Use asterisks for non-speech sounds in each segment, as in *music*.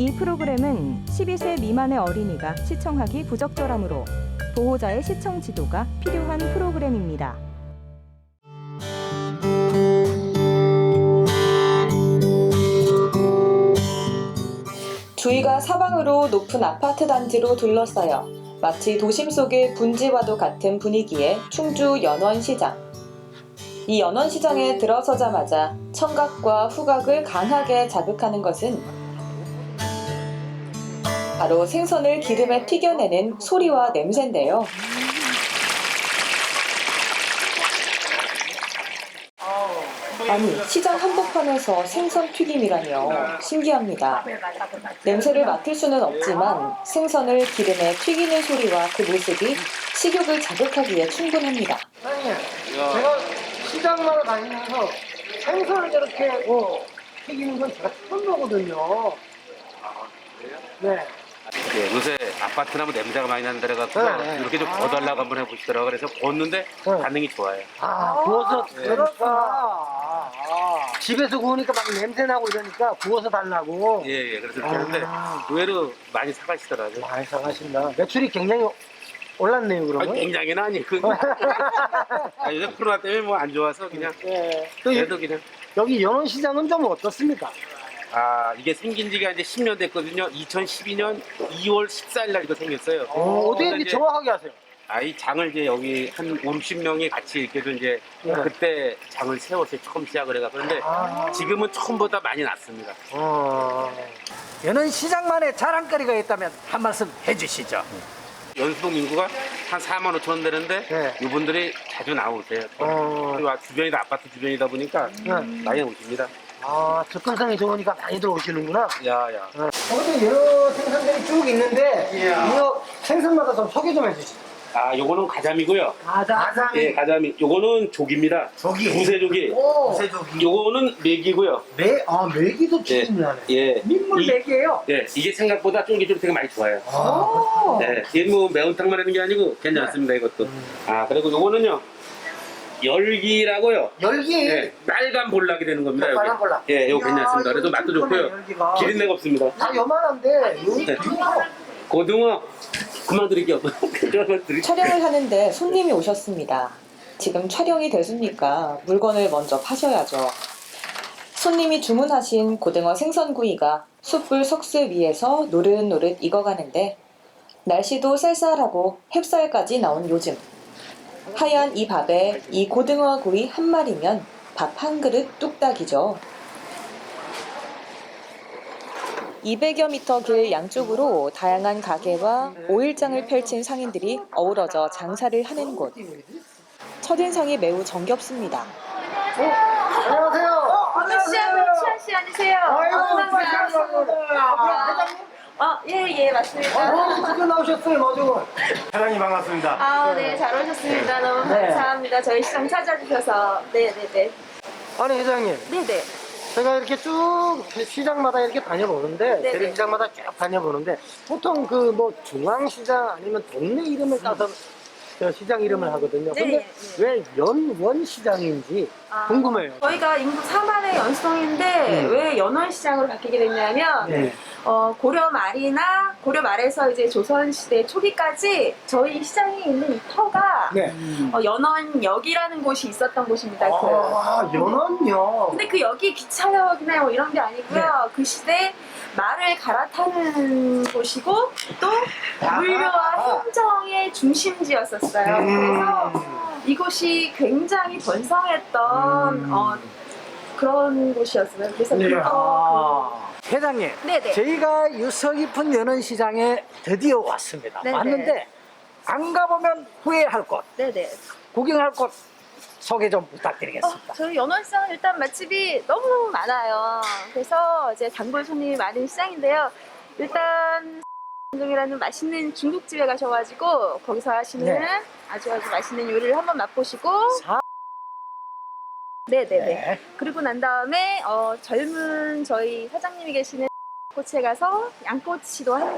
이 프로그램은 12세 미만의 어린이가 시청하기 부적절하므로 보호자의 시청 지도가 필요한 프로그램입니다. 주위가 사방으로 높은 아파트 단지로 둘러싸여 마치 도심 속의 분지와도 같은 분위기의 충주 연원시장. 이 연원시장에 들어서자마자 청각과 후각을 강하게 자극하는 것은 바로 생선을 기름에 튀겨내는 소리와 냄새인데요. 아니, 시장 한복판에서 생선 튀김이라뇨. 신기합니다. 냄새를 맡을 수는 없지만 생선을 기름에 튀기는 소리와 그 모습이 식욕을 자극하기에 충분합니다. 사장님, 제가 시장마다 다니면서 생선을 저렇게 뭐 튀기는 건 제가 처음 보거든요. 네. 예, 요새 아파트나 뭐 냄새가 많이 난다 그래갖고 네, 네. 이렇게 좀 거달라고 한번 해보시더라고요. 그래서 걷는데 네. 반응이 좋아요. 아, 구워서 네. 그러니까 아, 집에서 구우니까 막 냄새 나고 이러니까 구워서 달라고. 예, 예. 그래서 그런데 아. 의외로 많이 사가시더라고요. 많이 사가신다. 매출이 굉장히 올랐네요, 아, 그러면. 굉장히는 아니고. *laughs* 아, 요새 코로나 때문에 뭐 안 좋아서 그냥 예. 또 이- 그래도 그냥 여기 연원시장은 좀 어떻습니까? 아 이게 생긴 지가 이제 10년 됐거든요. 2012년 2월 14일 날 이거 생겼어요. 어, 이렇게 이제 정확하게 하세요? 아, 이 장을 이제 여기 한 5, 60명이 같이 이렇게 좀 이제 네. 그때 장을 세웠어요. 처음 시작을 해가. 그런데 아. 지금은 처음보다 많이 났습니다. 어. 연원시장만의 자랑거리가 있다면 한 말씀 해주시죠. 연수동 인구가 한 4만 5천 되는데 네. 이분들이 자주 나오세요. 어. 그리고 주변이 다 아파트 주변이다 보니까 네. 많이 오십니다. 아, 접근성이 좋으니까 많이들 오시는구나. 야야. 어디 여러 생선들이 쭉 있는데 이거 생선마다 좀 소개 좀 해주시죠. 아, 요거는 가자미고요. 가자미. 예, 가자미. 요거는 조기입니다. 조기. 구세조기. 구세조기. 요거는 메기고요. 매, 아, 메기도 예. 추진하네. 예. 민물 이- 메기예요 예, 이게 생각보다 쫄깃쫄깃하게 많이 좋아요. 아. 네, 이게 뭐 매운탕만 하는 게 아니고 괜찮습니다, 이것도. 아, 그리고 요거는요. 열기라고요. 열기. 예, 빨간 볼락이 되는 겁니다. 여기. 빨간 볼락. 예, 이거 이야, 괜찮습니다. 그래도 이거 맛도 좋고요. 열기가. 기린내가 없습니다. 다 요만한데 여기 네. 네. 고등어 그만 드릴게요. *laughs* 그만 드릴게요. 촬영을 하는데 손님이 오셨습니다. 지금 촬영이 됐으니까 물건을 먼저 파셔야죠. 손님이 주문하신 고등어 생선구이가 숯불 석쇠 위에서 노릇노릇 익어가는데 날씨도 쌀쌀하고 햅쌀까지 나온 요즘 하얀 이 밥에 이 고등어 구이 한 마리면 밥 한 그릇 뚝딱이죠. 200여 미터 길 양쪽으로 다양한 가게와 오일장을 펼친 상인들이 어우러져 장사를 하는 곳. 첫인상이 매우 정겹습니다. 안녕하세요. 아저씨, 치아 씨 아니세요? 아이고, 감사합니다. 어, 예, 예, 맞습니다. 어, 드디어 나오셨어요, 마중은. 사장님 반갑습니다. 아, 네, 잘 오셨습니다. 너무 네. 감사합니다. 저희 시장 찾아주셔서. 네, 네, 네. 아니, 회장님. 네, 네. 제가 이렇게 쭉 시장마다 이렇게 다녀보는데, 네네. 대리시장마다 쭉 다녀보는데, 보통 그 뭐 중앙시장 아니면 동네 이름을 따서 저 시장 이름을 하거든요. 네, 근데 네. 왜 연원시장인지 아, 궁금해요. 저희가 인구 4만의 연수동인데 음. 왜 연원시장으로 바뀌게 됐냐면 네. 어, 고려 말이나 고려 말에서 이제 조선시대 초기까지 저희 시장에 있는 이 터가 네. 어, 연원역이라는 곳이 있었던 곳입니다. 그. 아, 연원요. 근데 그 여기 기차역이나 뭐 이런 게 아니고요. 그 시대 말을 갈아타는 곳이고 또 물류와 행정의 중심지였었어요. 그래서 이곳이 굉장히 번성했던 음. 어, 그런 곳이었어요. 그래서 네. 그, 어, 아, 회장님, 네네. 저희가 유서 깊은 연원시장에 드디어 왔습니다. 네네. 왔는데 안 가보면 후회할 곳, 네네. 구경할 곳 소개 좀 어, 부탁드리겠습니다. 저희 연원시장은 일단 맛집이 너무너무 많아요. 그래서 이제 단골 손님이 많은 시장인데요. 일단 동이라는 맛있는 중국집에 가셔가지고 거기서 하시는 네. 아주 아주 맛있는 요리를 한번 맛보시고 사- 네네네. 네. 그리고 난 다음에 어, 젊은 저희 사장님이 계시는 꽃에 가서 양꼬치도 한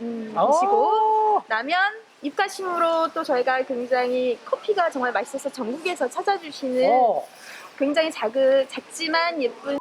음, 드시고 오, 나면 입가심으로 또 저희가 굉장히 커피가 정말 맛있어서 전국에서 찾아주시는 오, 굉장히 작은 작지만 예쁜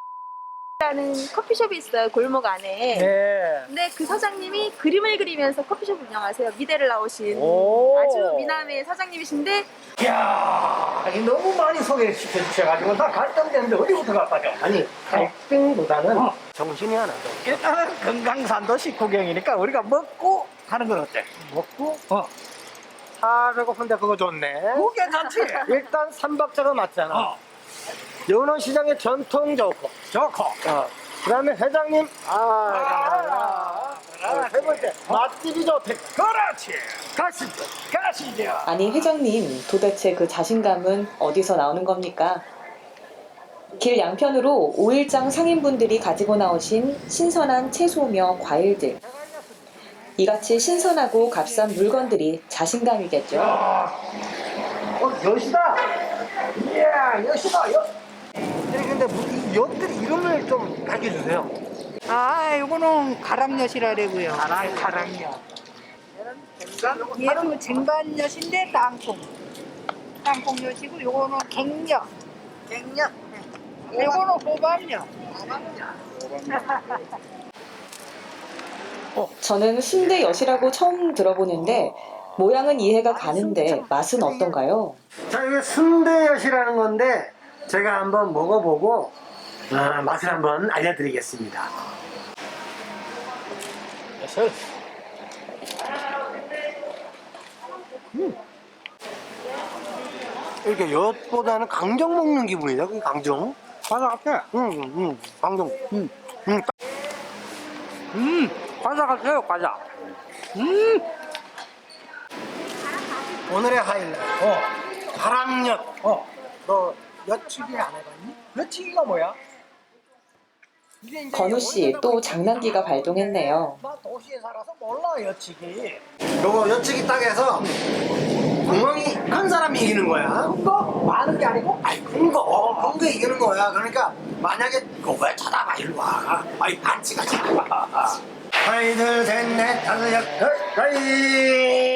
라는 커피숍이 있어요 골목 안에. 네. 근데 그 사장님이 그림을 그리면서 커피숍 운영하세요. 미대를 나오신 오. 아주 미남의 사장님이신데 이야, 이 너무 많이 소개시켜 주셔가지고 나 갈등되는데 어디부터 갈까요? 아니 갈등보다는 어. 정신이 하나죠. 일단은 금강산도 식구경이니까 우리가 먹고 하는 건 어때? 먹고 어, 다 배고픈데 그거 좋네. 그거 괜찮지? *laughs* 일단 삼박자가 맞잖아. 어, 연어시장의 전통 좋고. 좋고. 어. 그 다음에 회장님 아, 감사합니다. 세 번째 맛집이 좋대. 그렇지. 가시죠. 가시죠. 아니 회장님 도대체 그 자신감은 어디서 나오는 겁니까? 길 양편으로 5일장 상인분들이 가지고 나오신 신선한 채소며 과일들 이같이 신선하고 값싼 물건들이 자신감이겠죠. 어 여시다. 이야 여시다 여. 근데 뭐, 이 엿들 이름을 좀 알려주세요. 아, 요거는 가랑엿이라고요. 가랑, 가랑이야. 얘도 쟁반엿인데 땅콩. 땅콩엿이고 요거는 갱엿. 갱엿. 요거는 호박엿. 저는 순대 엿이라고 처음 들어보는데 모양은 이해가 가는데 맛은 어떤가요? 자 이게 순대 엿이라는 건데 제가 한번 먹어보고 아, 맛을 한번 알려드리겠습니다. 음. 이렇게 엿보다는 강정 먹는 기분이다. 그 강정. 과자 같아. 응, 응, 응. 강정. 응. 응. 음, 과자 같아요, 과자. 음, 오늘의 하이라이트. 어, 가랑엿. 어. 너 엿치기 안 해봤니? 며칠이가 뭐야? 건우 씨 또 장난기가 발동했네요. 나 도시에 살아서 몰라 여치기. 요거 엿치기 딱 해서 구멍이 큰 사람이 이기는 거야. 거 많은 게 아니고 아이 큰 거, 큰거 이기는 거야. 그러니까 만약에 이거 왜 쳐다봐 이리 와. 아이 반지가 쳐다봐. 하이 둘셋넷 다섯 여섯 하이.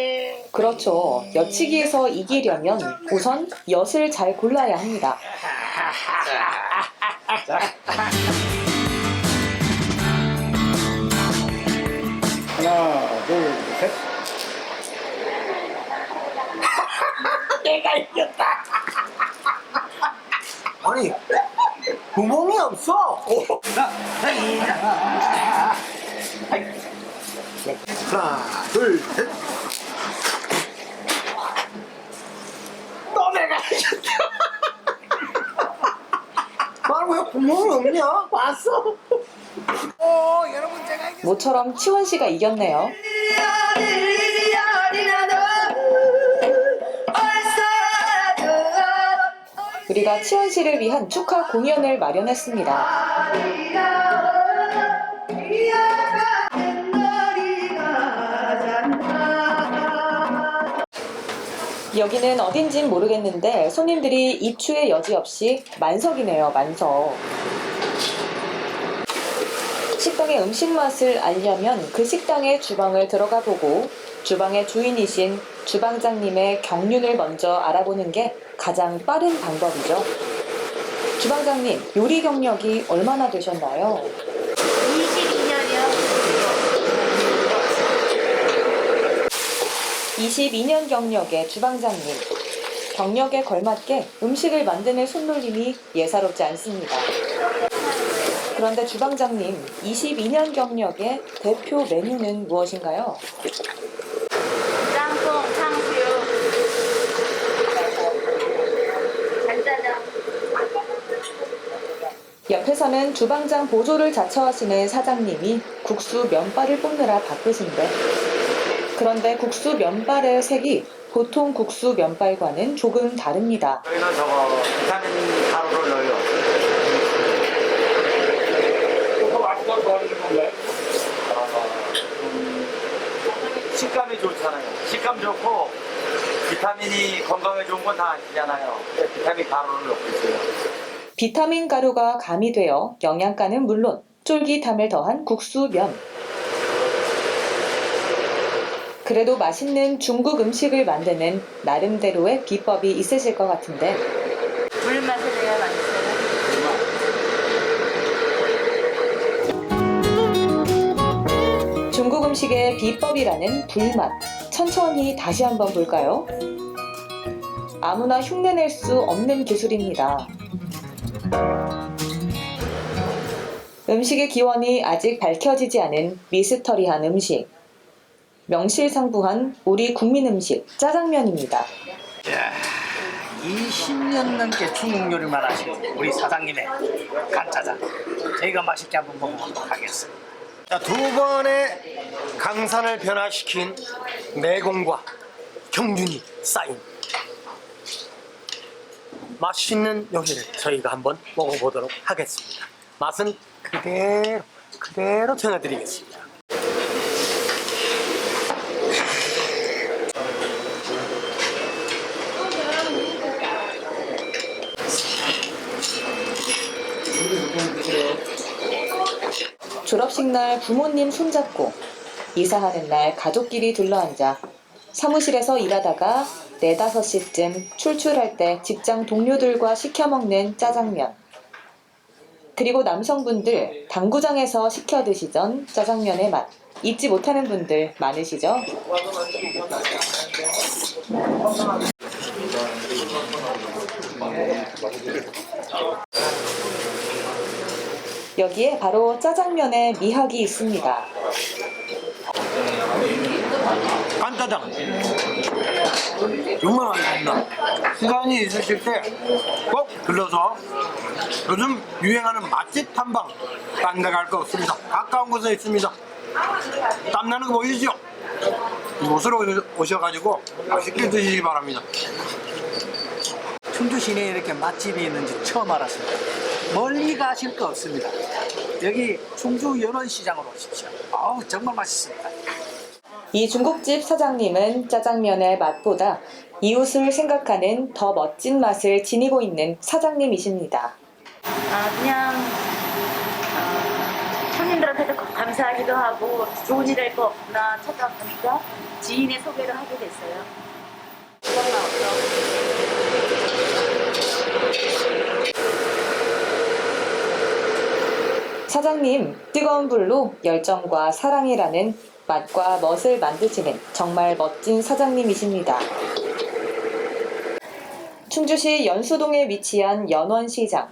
그렇죠. 여치기에서 이기려면 우선 엿을 잘 골라야 합니다. 하나 둘 셋. *laughs* 내가 이겼다. 아니 구멍이 없어. 하나 둘 셋. 내가 이겼다. *laughs* 말고 왜 구멍이 없냐? 봤어? 어, 여러분 제가 이게 모처럼 치원 씨가 이겼네요. 우리가 치원 씨를 위한 축하 공연을 마련했습니다. 여기는 어딘진 모르겠는데 손님들이 입추의 여지 없이 만석이네요, 만석. 식당의 음식 맛을 알려면 그 식당의 주방을 들어가 보고 주방의 주인이신 주방장님의 경륜을 먼저 알아보는 게 가장 빠른 방법이죠. 주방장님, 요리 경력이 얼마나 되셨나요? 22년이요. 22년 경력의 주방장님. 경력에 걸맞게 음식을 만드는 손놀림이 예사롭지 않습니다. 그런데 주방장님, 22년 경력의 대표 메뉴는 무엇인가요? 짬뽕, 탕수육, 간짜장. 옆에서는 주방장 보조를 자처하시는 사장님이 국수 면발을 뽑느라 바쁘신데 그런데 국수 면발의 색이 보통 국수 면발과는 조금 다릅니다. 저희는 저거 비타민 가루를 넣어요. 그거 맛있어 좋아하는 건가요? 식감이 좋잖아요. 식감 좋고 비타민이 건강에 좋은 건 다 아시잖아요. 비타민 가루를 넣고 있어요. 비타민 가루가 가미되어 영양가는 물론 쫄깃함을 더한 국수면. 그래도 맛있는 중국 음식을 만드는 나름대로의 비법이 있으실 것 같은데. 물 맛을 내야 맛있어요. 중국 음식의 비법이라는 불맛. 천천히 다시 한번 볼까요? 아무나 흉내낼 수 없는 기술입니다. 음식의 기원이 아직 밝혀지지 않은 미스터리한 음식. 명실상부한 우리 국민 음식 짜장면입니다. 20년 넘게 중국 요리만 하시고 우리 사장님의 간짜장 저희가 맛있게 한번 먹어보도록 하겠습니다. 자, 두 번의 강산을 변화시킨 내공과 경륜이 쌓인 맛있는 요리를 저희가 한번 먹어보도록 하겠습니다. 맛은 그대로 그대로 전해드리겠습니다. 졸업식 날 부모님 손잡고 이사하는 날 가족끼리 둘러앉아 사무실에서 일하다가 네다섯 시쯤 출출할 때 직장 동료들과 시켜 먹는 짜장면. 그리고 남성분들 당구장에서 시켜 드시던 짜장면의 맛 잊지 못하는 분들 많으시죠? 여기에 바로 짜장면의 미학이 있습니다. 간짜장 정말 맛있습니다. 시간이 있으실 때 꼭 들러서 요즘 유행하는 맛집 탐방 딴 데 갈 거 없습니다. 가까운 곳에 있습니다. 땀나는 거 보이시죠? 이곳으로 오셔가지고 맛있게 드시기 바랍니다. 충주 시내에 이렇게 맛집이 있는지 처음 알았습니다. 멀리 가실 거 없습니다. 여기 충주 연원시장으로 오십시오. 아우 정말 맛있습니다. 이 중국집 사장님은 짜장면의 맛보다 이웃을 생각하는 더 멋진 맛을 지니고 있는 사장님이십니다. 아, 그냥 어, 손님들한테도 감사하기도 하고 좋은 일 할 거 없나 찾아보니까 지인의 소개를 하게 됐어요. 사장님, 뜨거운 불로 열정과 사랑이라는 맛과 멋을 만드시는 정말 멋진 사장님이십니다. 충주시 연수동에 위치한 연원시장.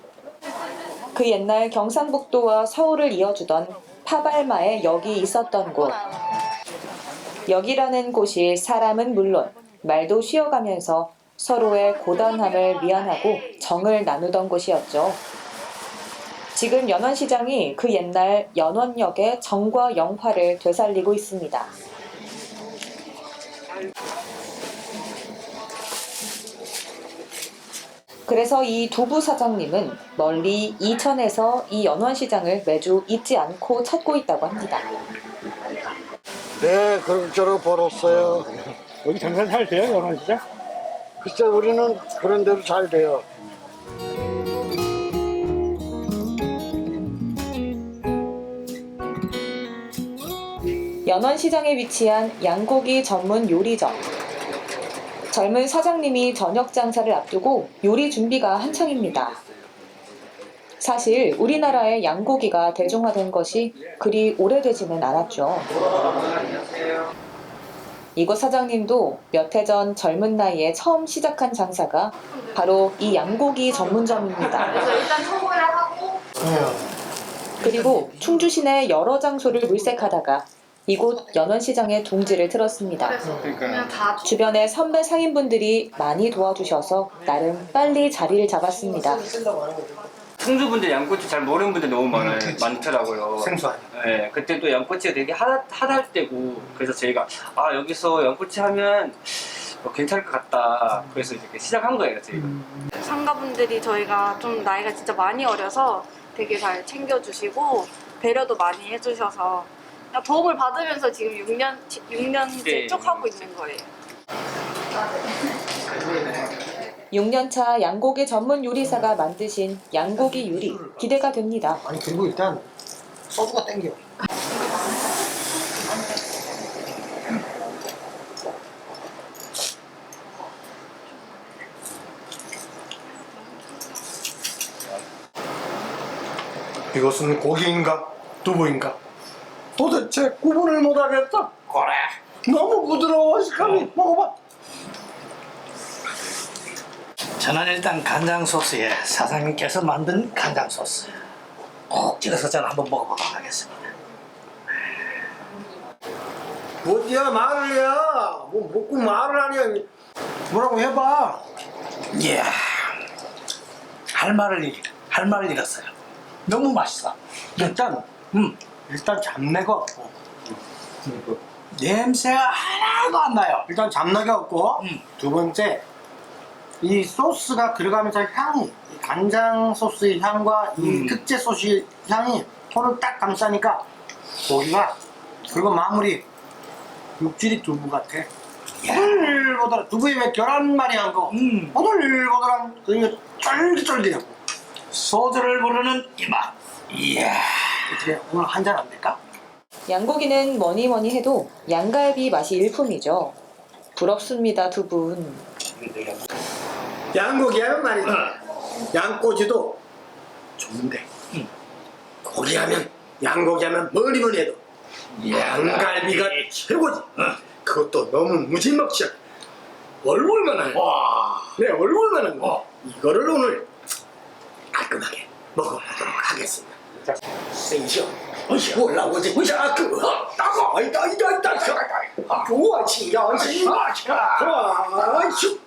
그 옛날 경상북도와 서울을 이어주던 파발마의 역이 있었던 곳. 역이라는 곳이 사람은 물론 말도 쉬어가면서 서로의 고단함을 미안하고 정을 나누던 곳이었죠. 지금 연원시장이 그 옛날 연원역의 정과 영화를 되살리고 있습니다. 그래서 이 두부 사장님은 멀리 이천에서 이 연원시장을 매주 잊지 않고 찾고 있다고 합니다. 네, 그럭저럭 벌었어요. 여기 장사 잘 돼요, 연원시장? 글쎄, 우리는 그런 대로 잘 돼요. 연원시장에 위치한 양고기 전문 요리점. 젊은 사장님이 저녁 장사를 앞두고 요리 준비가 한창입니다. 사실 우리나라의 양고기가 대중화된 것이 그리 오래되지는 않았죠. 이곳 사장님도 몇 해 전 젊은 나이에 처음 시작한 장사가 바로 이 양고기 전문점입니다. 그리고 충주 시내 여러 장소를 물색하다가 이곳 연원시장에 둥지를 틀었습니다. 다 주변에 선배 상인분들이 많이 도와주셔서 나름 빨리 자리를 잡았습니다. 충주분들 양꼬치 잘 모르는 분들 너무 많아요. 많더라고요. 생소하네. 네, 그때 또 양꼬치가 되게 하다, 하달 때고 그래서 저희가 아 여기서 양꼬치 하면 뭐 괜찮을 것 같다. 그래서 이렇게 시작한 거예요, 저희가. 상가분들이 저희가 좀 나이가 진짜 많이 어려서 되게 잘 챙겨주시고 배려도 많이 해주셔서 그냥 도움을 받으면서 지금 6년 6년째 네. 쭉 하고 있는 거예요. 6년차 양고기 전문 요리사가 만드신 양고기 요리 기대가 됩니다. 아니, 그리고 일단 소주가 땡겨. 이것은 고기인가 두부인가 도대체 구분을 못하겠다. 그래. 너무 부드러워 식감이 먹어봐. 저는 일단 간장 소스에 사장님께서 만든 간장 소스 꼭 찍어서 저는 한번 먹어보도록 하겠습니다. 어디야 말을 해야. 뭐 먹고 말을 하냐. 뭐라고 해봐. 이야 할 말을 잃, 할 말을 잃었어요. 너무 맛있어. 일단 음 일단 잡내가 없고 냄새가 하나도 안 나요. 일단 잡내가 없고 음. 두 번째 이 소스가 들어가면서 향이 이 간장 소스의 향과 이 음. 특제 소스의 향이 손을 딱 감싸니까 고기가 그리고 마무리 육질이 두부 같아 보들보들 두부에 왜 계란말이 한 거 음. 보들보들한 그게 쫄깃쫄깃하고 소주를 부르는 이 맛. 이야. 어떻게 오늘 한 잔 안 될까? 양고기는 뭐니 뭐니 해도 양갈비 맛이 일품이죠. 부럽습니다, 두 분. 양고기 하면 말이죠 양꼬지도 좋은데 고기 하면 양고기 하면 뭐니 뭐니 해도 양갈비가 최고지. 그것도 너무 무지막지하게 얼굴만한 네 얼굴만 한 거. 이거를 오늘 깔끔하게 먹어보도록 하겠습니다 치야 자 슈.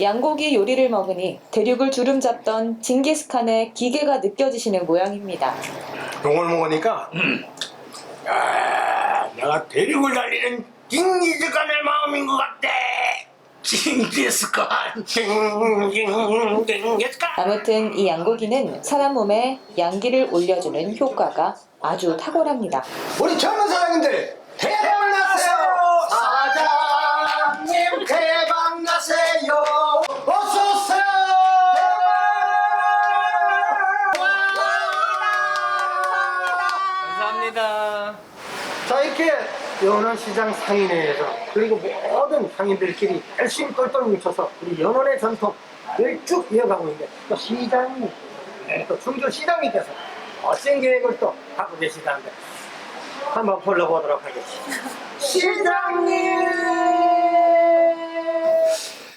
양고기 요리를 먹으니 대륙을 주름 잡던 징기스칸의 기계가 느껴지시는 모양입니다. 용을 먹으니까 아, 내가 대륙을 달리는 징기스칸의 마음인 것 같아 징기스칸 징기스칸 아무튼 이 양고기는 사람 몸에 양기를 올려주는 효과가 아주 탁월합니다. 우리 젊은 사장님들 대박 나세요! 사장님 대박 나세요! 어서 오세요! 감사합니다. 자 이렇게 연원시장 상인회에서 그리고 모든 상인들끼리 열심히 똘똘 뭉쳐서 우리 연원의 전통을 쭉 이어가고 있는데 또 시장이 네, 또 충주 시장님께서 멋진 계획을 또 갖고 계시다는데 한번 불러보도록 하겠습니다. 시장님!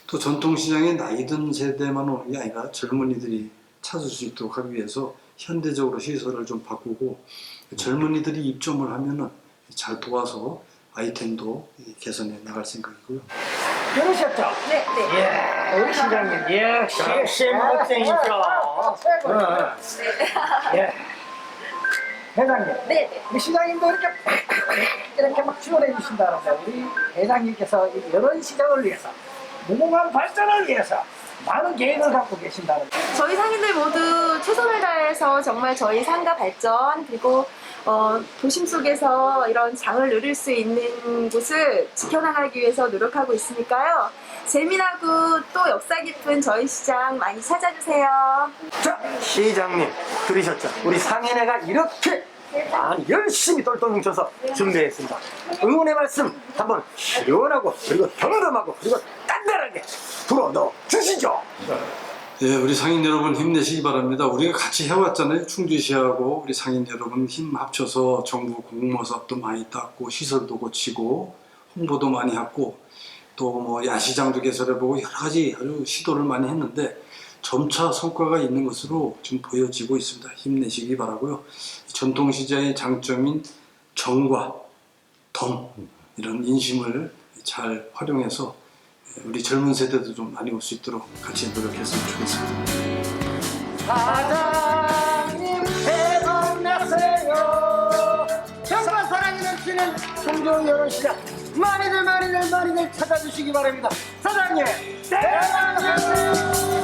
또 전통시장에 나이든 세대만 오는 게 아니라 젊은이들이 찾을 수 있도록 하기 위해서 현대적으로 시설을 좀 바꾸고 젊은이들이 입점을 하면은 잘 도와서 아이템도 개선해 나갈 생각이고요. 들으셨죠? 네, 네. 예, 우리 시장님 역시 쌤학생이죠 어, 예. 회장님 네, 네. 우리 시장님도 이렇게 이렇게 막 지원해 주신다는데 우리 회장님께서 이 여론 시장을 위해서 무궁한 발전을 위해서 많은 계획을 갖고 계신다는 저희 상인들 모두 최선을 다해서 정말 저희 상가 발전 그리고 어, 도심 속에서 이런 장을 누릴 수 있는 곳을 지켜나가기 위해서 노력하고 있으니까요. 재미나고 또 역사 깊은 저희 시장 많이 찾아주세요. 자 시장님 들으셨죠? 우리 상인회가 이렇게 많이 열심히 똘똘 뭉쳐서 준비했습니다 응원의 말씀 한번 시원하고 그리고 덤덤하고 그리고 단단하게 불어넣어 주시죠 예, 우리 상인 여러분 힘내시기 바랍니다. 우리가 같이 해왔잖아요. 충주시하고 우리 상인 여러분 힘 합쳐서 정부 공모 사업도 많이 땄고 시설도 고치고 홍보도 많이 했고 또 뭐 야시장도 개설해보고 여러 가지 아주 시도를 많이 했는데 점차 성과가 있는 것으로 좀 보여지고 있습니다. 힘내시기 바라고요. 전통시장의 장점인 정과 덤 이런 인심을 잘 활용해서 우리 젊은 세대도 좀 많이 올 수 있도록 같이 노력했으면 좋겠습니다. 사장님 대박 나세요 정말 사랑이 넘치는 충주 여론시장 많이들 많이들 많이들 찾아주시기 바랍니다 사장님 대박 나세요